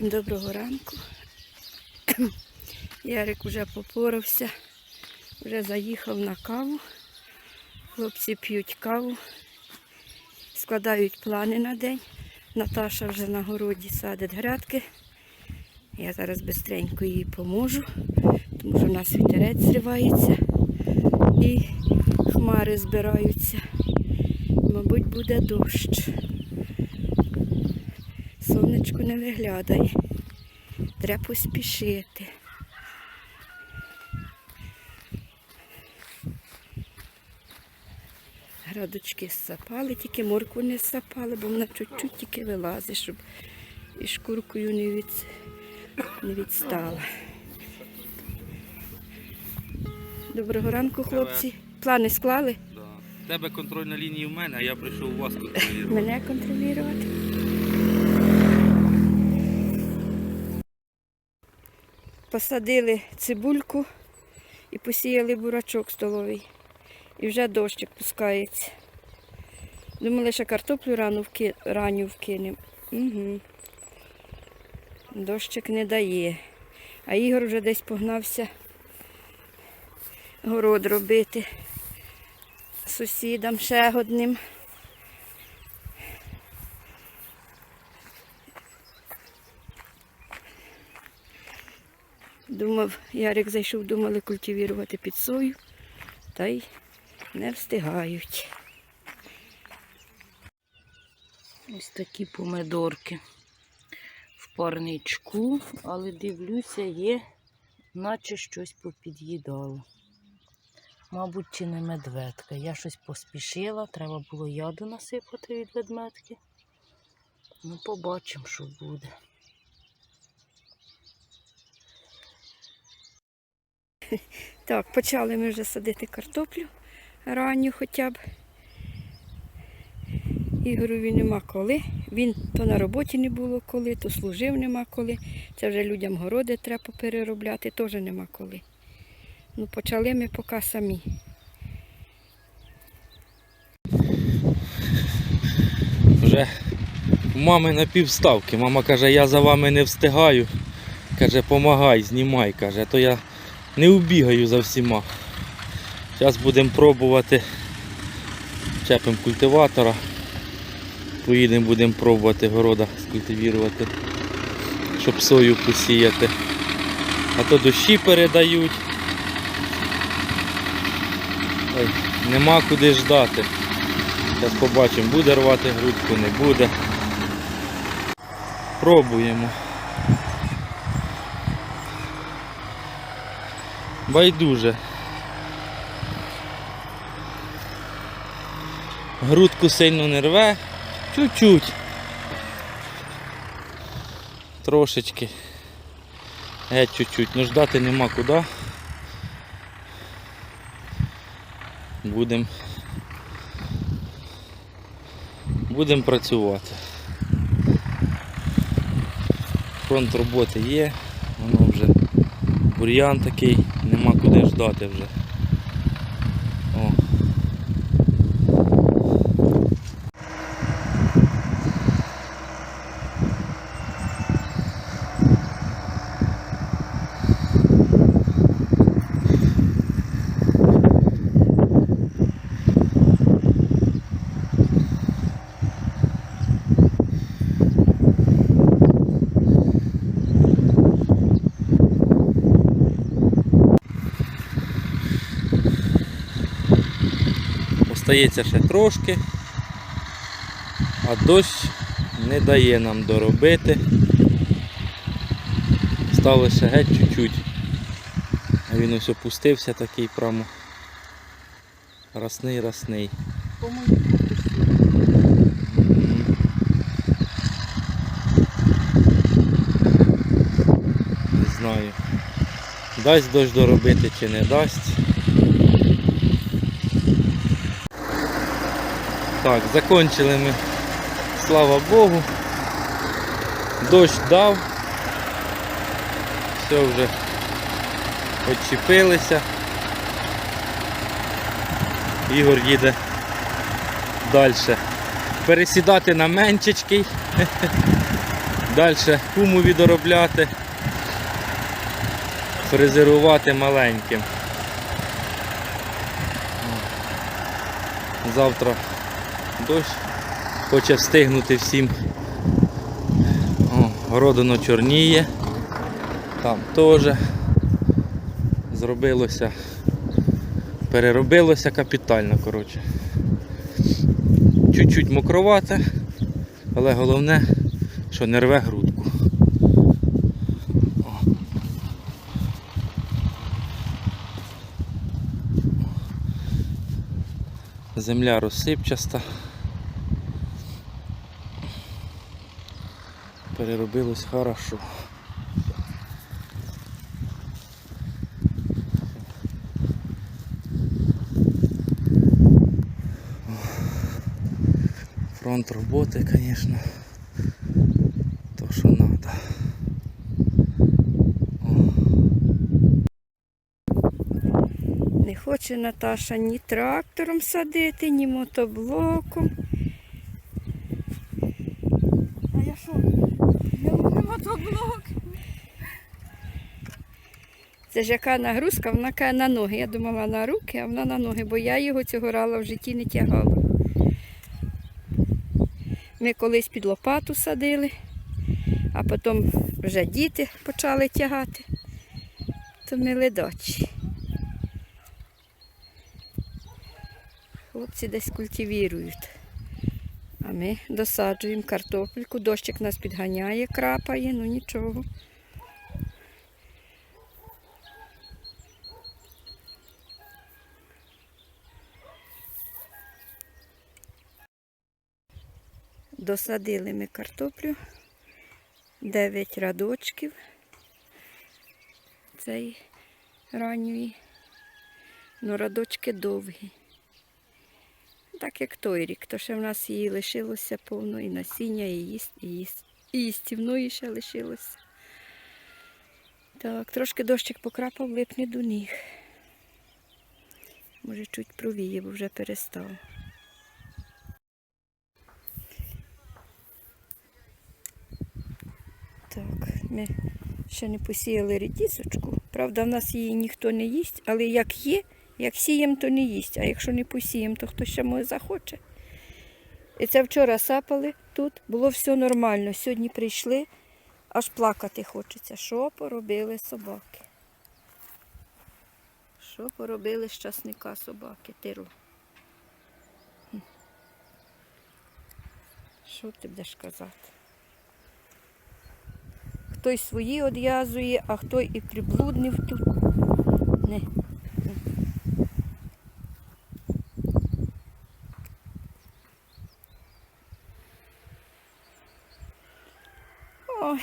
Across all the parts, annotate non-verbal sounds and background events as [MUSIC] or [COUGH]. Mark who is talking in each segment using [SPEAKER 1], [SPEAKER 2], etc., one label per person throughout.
[SPEAKER 1] Всім доброго ранку. [COUGHS] Ярик вже попорався, вже заїхав на каву. Хлопці п'ють каву, складають плани на день. Наташа вже на городі садить грядки. Я зараз швидко їй поможу, тому що у нас вітерець зривається і хмари збираються. Мабуть, буде дощ. Сонечко не виглядає. Треба поспішити. Градочки сапали, тільки моркву не сапали, бо вона чуть-чуть тільки вилазить, щоб і шкуркою не, від... не відстала. Доброго ранку, хлопці. Плани склали?
[SPEAKER 2] Да. Тебе контрольна лінія в мене, а я прийшов у вас контролювати.
[SPEAKER 1] Мене контролювати. Посадили цибульку і посіяли бурачок столовий. І вже дощик пускається. Думали, що картоплю рану вки... ранню вкинемо. Угу. Дощик не дає. А Ігор вже десь погнався город робити сусідам ще одним. Думав, Ярик зайшов, думали культивірувати під сою, та й не встигають.
[SPEAKER 3] Ось такі помидорки в парничку, але дивлюся, є, наче щось попід'їдало. Мабуть, чи не медведка. Я щось поспішила, треба було яду насипати від ведмедки. Ну, побачимо, що буде. [LAUGHS]
[SPEAKER 1] Так, почали ми вже садити картоплю ранню хоча б. Ігорові нема коли. Він то на роботі не було коли, то служив нема коли. Це вже людям городи треба переробляти, теж нема коли. Ну, почали ми поки самі.
[SPEAKER 2] Вже мами на півставки. Мама каже, я за вами не встигаю. Каже, помагай, знімай, каже, то я не убігаю за всіма. Зараз будемо пробувати. Чепимо культиватора. Поїдемо, будемо пробувати города скультивірувати, щоб сою посіяти. А то дощі передають. Ой, нема куди ждати. Зараз побачимо, буде рвати грудку, не буде. Пробуємо. Байдуже. Грудку сильно не рве, чуть-чуть. Трошечки. Геть чуть-чуть. Ну ждати нема куди. Будемо Будемо працювати. Фронт роботи є, воно вже бур'ян такий, нема вже. Остається ще трошки, а дощ не дає нам доробити. Стало ще геть чуть-чуть. А він ось опустився такий прямо росний росний. Не знаю. Дасть дощ доробити чи не дасть. Так, закончили ми, слава Богу. Дощ дав. Все вже відчепилися. Ігор їде далі. Пересідати на менчичкий. [LAUGHS] Далі куму відоробляти, фрезерувати маленьким. Завтра дощ. Хоче встигнути всім. О, городоно чорніє. Там теж зробилося, переробилося капітально, коротше. Чуть-чуть мокровате, але головне, що не рве грудку. О. Земля розсипчаста. Переробилось хорошо. Фронт роботи, звісно. То, що треба.
[SPEAKER 1] Не хоче Наташа ні трактором садити, ні мотоблоком.
[SPEAKER 4] А я що? Не.
[SPEAKER 1] Це ж яка нагрузка, вона каже на ноги. Я думала на руки, а вона на ноги, бо я його цього рала в житті не тягала. Ми колись під лопату садили, а потім вже діти почали тягати. То ми ледачі. Хлопці десь культивірують. А ми досаджуємо картопельку, дощик нас підганяє, крапає, ну нічого. Досадили ми картоплю. 9 радочків. Цей ранньої. Ну, радочки довгі. Так як той рік, то ще в нас її лишилося повно і насіння, і їсть, і їсть. І їстівної ще лишилося. Так, трошки дощик покрапав, липне до ніг. Може, чуть провіє, бо вже перестав. Так, ми ще не посіяли редісочку. Правда, в нас її ніхто не їсть, але як є, як сіємо, то не їсть. А якщо не посіємо, то хто ще може захоче. І це вчора сапали тут, було все нормально. Сьогодні прийшли, аж плакати хочеться. Що поробили собаки? Що поробили з часника собаки, тирло? Що ти будеш казати? Хтось свої одв'язує, а хто і приблуднив тут. Не. Ой.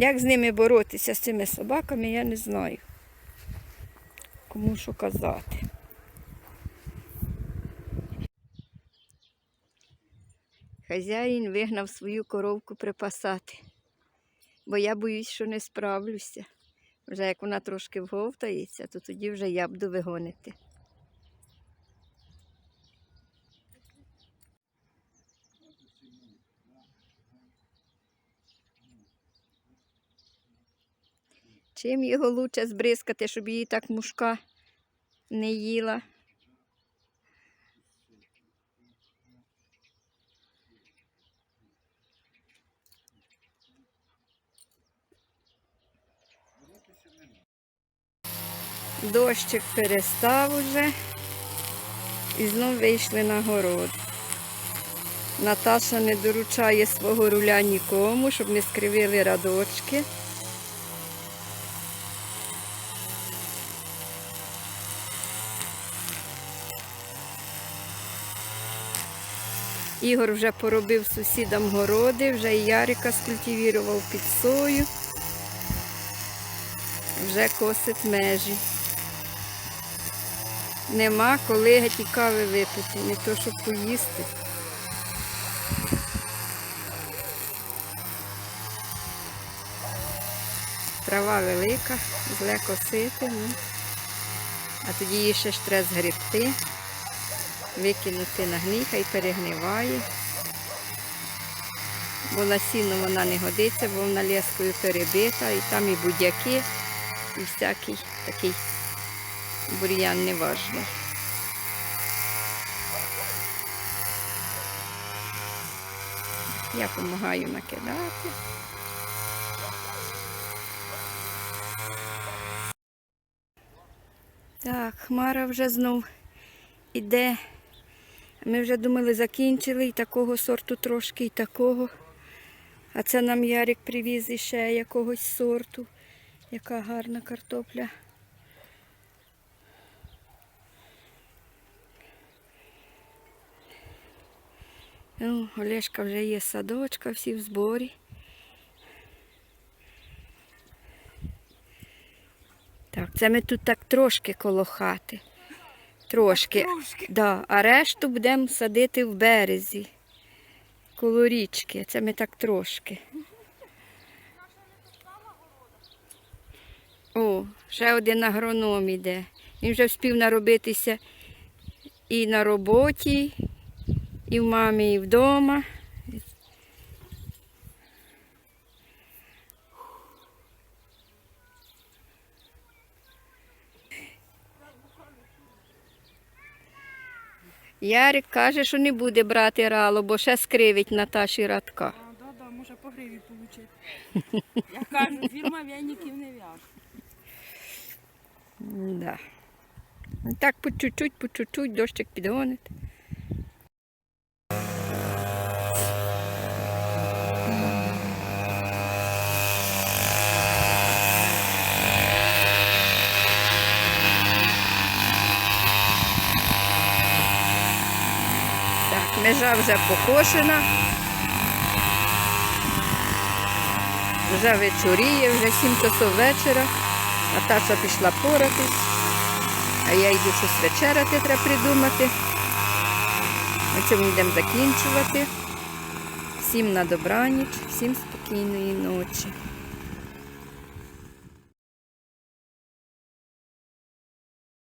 [SPEAKER 1] Як з ними боротися, з цими собаками, я не знаю. Кому що казати. Хазяїн вигнав свою коровку припасати, бо я боюсь, що не справлюся. Вже як вона трошки вговтається, то тоді вже я буду вигонити. Чим його лучше збризкати, щоб її так мушка не їла? Дощик перестав уже і знов вийшли на город. Наташа не доручає свого руля нікому, щоб не скривили радочки. Ігор вже поробив сусідам городи, вже і Ярика скультивірував під сою, вже косить межі. Нема коли геть кави випити, не то щоб поїсти. Трава велика, зле косити, ну. а тоді її ще ж треба згребти. Викинути на гній, хай перегниває. Бо на сіно вона не годиться, бо вона лескою перебита, і там і будь-які, і всякий такий бур'ян неважний. Я допомагаю накидати. Так, хмара вже знов іде. Ми вже думали, закінчили і такого сорту трошки, і такого. А це нам Ярик привіз іще якогось сорту. Яка гарна картопля. Ну, Олешка вже є садочка, всі в зборі. Так, це ми тут так трошки коло хати. Трошки.
[SPEAKER 4] Трошки.
[SPEAKER 1] Да, а решту будемо садити в березі. Коло річки. Це ми так трошки. О, ще один агроном іде. Він вже встиг наробитися і на роботі, і в мамі, і вдома. Ярик каже, що не буде брати рало, бо ще скривить Наташі радка.
[SPEAKER 4] А, да, да, може по гриві отримати. Я кажу, фірма вяників не в'яже.
[SPEAKER 1] Да. Так по чуть-чуть, по чуть-чуть дощик підгонить. Межа вже покошена. Вже вечоріє, вже 7 часов вечора. Наташа пішла поратись. А я йду щось вечеряти, треба придумати. На цьому йдемо закінчувати. Всім на добраніч, всім спокійної ночі.